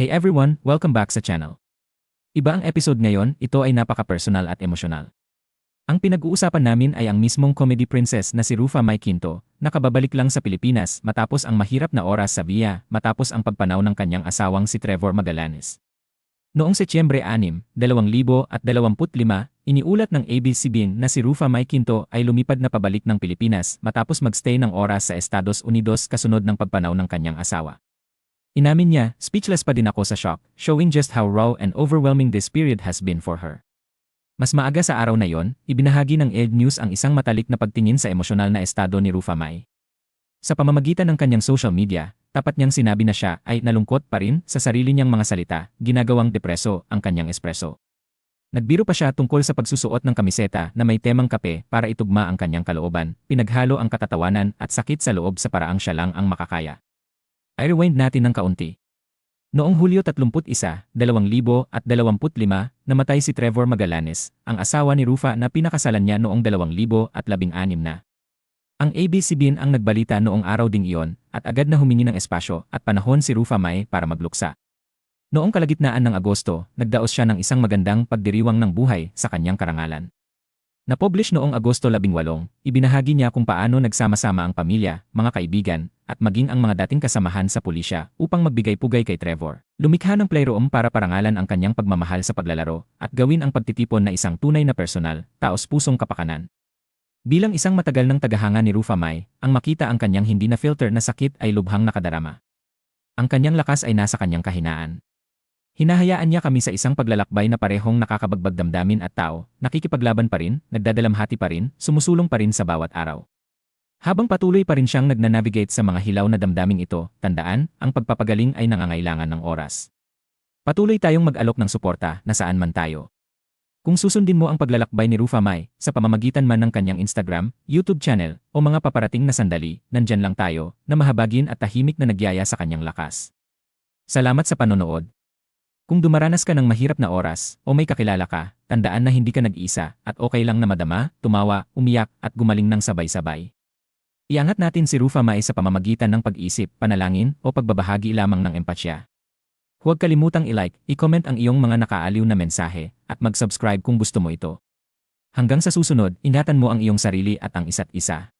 Hey everyone, welcome back sa channel. Iba ang episode ngayon, ito ay napaka-personal at emosyonal. Ang pinag-uusapan namin ay ang mismong comedy princess na si Rufa May Quinto, nakababalik lang sa Pilipinas matapos ang mahirap na oras sa Via matapos ang pagpanaw ng kanyang asawang si Trevor Magallanes. Noong Setyembre 6, 2025, iniulat ng ABCBN na si Rufa May Quinto ay lumipad na pabalik ng Pilipinas matapos magstay ng oras sa Estados Unidos kasunod ng pagpanaw ng kanyang asawa. Inamin niya, speechless pa din ako sa shock, showing just how raw and overwhelming this period has been for her. Mas maaga sa araw na yon, ibinahagi ng Ed News ang isang matalik na pagtingin sa emosyonal na estado ni Rufa May. Sa pamamagitan ng kanyang social media, tapat niyang sinabi na siya ay nalungkot pa rin sa sarili niyang mga salita, ginagawang depreso ang kanyang espresso. Nagbiro pa siya tungkol sa pagsusuot ng kamiseta na may temang kape para itugma ang kanyang kalooban, pinaghalo ang katatawanan at sakit sa loob sa paraang siya lang ang makakaya. I-rewind natin ng kaunti. Noong Hulyo 31, 2025, namatay si Trevor Magallanes, ang asawa ni Rufa na pinakasalan niya noong 2016 na. Ang ABCBN ang nagbalita noong araw ding iyon at agad na humingi ng espasyo at panahon si Rufa May para magluksa. Noong kalagitnaan ng Agosto, nagdaos siya ng isang magandang pagdiriwang ng buhay sa kanyang karangalan. Na-publish noong Agosto 18, ibinahagi niya kung paano nagsama-sama ang pamilya, mga kaibigan, at maging ang mga dating kasamahan sa pulisya upang magbigay-pugay kay Trevor. Lumikha ng playroom para parangalan ang kanyang pagmamahal sa paglalaro at gawin ang pagtitipon na isang tunay na personal, taos-pusong kapakanan. Bilang isang matagal ng tagahanga ni Rufa May, ang makita ang kanyang hindi na filter na sakit ay lubhang nakadarama. Ang kanyang lakas ay nasa kanyang kahinaan. Hinahayaan niya kami sa isang paglalakbay na parehong nakakabagbag damdamin at tao, nakikipaglaban pa rin, nagdadalamhati pa rin, sumusulong pa rin sa bawat araw. Habang patuloy pa rin siyang nagnanavigate sa mga hilaw na damdaming ito, tandaan, ang pagpapagaling ay nangangailangan ng oras. Patuloy tayong mag-alok ng suporta na saan man tayo. Kung susundin mo ang paglalakbay ni Rufa May sa pamamagitan man ng kanyang Instagram, YouTube channel o mga paparating na sandali, nandyan lang tayo na mahabagin at tahimik na nagyaya sa kanyang lakas. Salamat sa panonood. Kung dumaranas ka ng mahirap na oras o may kakilala ka, tandaan na hindi ka nag-isa at okay lang na madama, tumawa, umiyak at gumaling ng sabay-sabay. Iangat natin si Rufa Mai sa pamamagitan ng pag-isip, panalangin o pagbabahagi lamang ng empatya. Huwag kalimutang i-like, i-comment ang iyong mga nakaaliw na mensahe at mag-subscribe kung gusto mo ito. Hanggang sa susunod, ingatan mo ang iyong sarili at ang isa't isa.